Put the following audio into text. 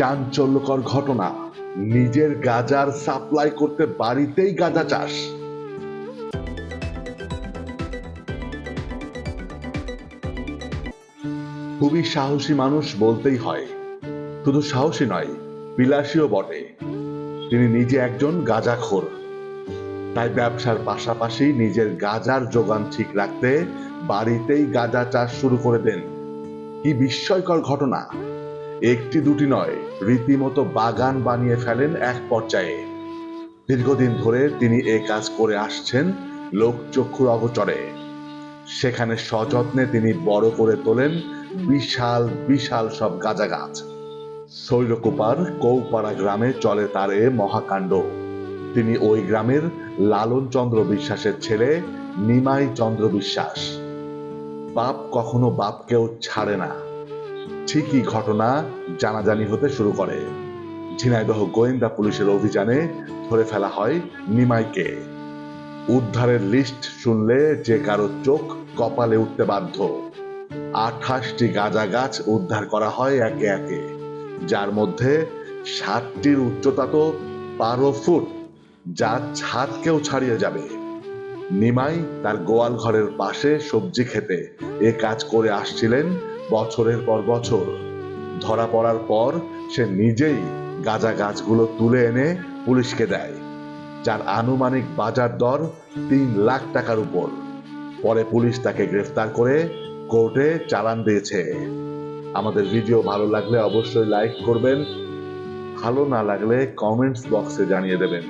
চাঞ্চল্যকর ঘটনা। নিজের গাজার সাপ্লাই করতে বাড়িতেই গাঁজা চাষ। খুবই সাহসী মানুষ বলতেই হয়। শুধু সাহসী নয়, বিলাসীও বটে। তিনি নিজে একজন গাঁজাখোর। তাই ব্যবসার পাশাপাশি নিজের গাজার যোগান ঠিক রাখতে বাড়িতেই গাঁজা চাষ শুরু করে দেন। কি বিস্ময়কর ঘটনা। একটি দুটি নয়, রীতিমতো বাগান বানিয়ে ফেলেন এক পর্যায়ে। দীর্ঘদিন ধরে তিনি এ কাজ করে আসছেন লোকচক্ষুর অগচরে। সেখানে সযত্নে তিনি বড় করে তোলেন বিশাল বিশাল সব গাঁজা গাছ শৈলকুপার কৌপাড়া গ্রামে চলে তার এ মহাকাণ্ড। তিনি ওই গ্রামের লালন চন্দ্র বিশ্বাসের ছেলে নিমাই চন্দ্র বিশ্বাস। বাপ কখনো বাপকেও ছাড়ে না। ঠিকই ঘটনা জানাজানি হতে শুরু করে। ঝিনাইদহ গোয়েন্দা পুলিশের অভিযানে ধরে ফেলা হয় নিমাইকে। উদ্ধারের লিস্ট শুনলে যে কারও চোখ কপালে উঠতে বাধ্য। আঠাশটি গাঁজা গাছ উদ্ধার করা হয় একে একে, যার মধ্যে ষাটটির উচ্চতা তো বারো ফুট, যা ছাদকেও ছাড়িয়ে যাবে। নিমাই তার গোয়াল ঘরের পাশে সবজি খেতে এ কাজ করে আসছিলেন বছরের পর বছর। ধরা পড়ার পর সে নিজেই গাঁজা গাছগুলো তুলে এনে পুলিশকে দেয়, যার আনুমানিক বাজার দর তিন লাখ টাকার উপর। পরে পুলিশ তাকে গ্রেফতার করে কোর্টে চালান দিয়েছে। আমাদের ভিডিও ভালো লাগলে অবশ্যই লাইক করবেন, ভালো না লাগলে কমেন্টস বক্সে জানিয়ে দেবেন।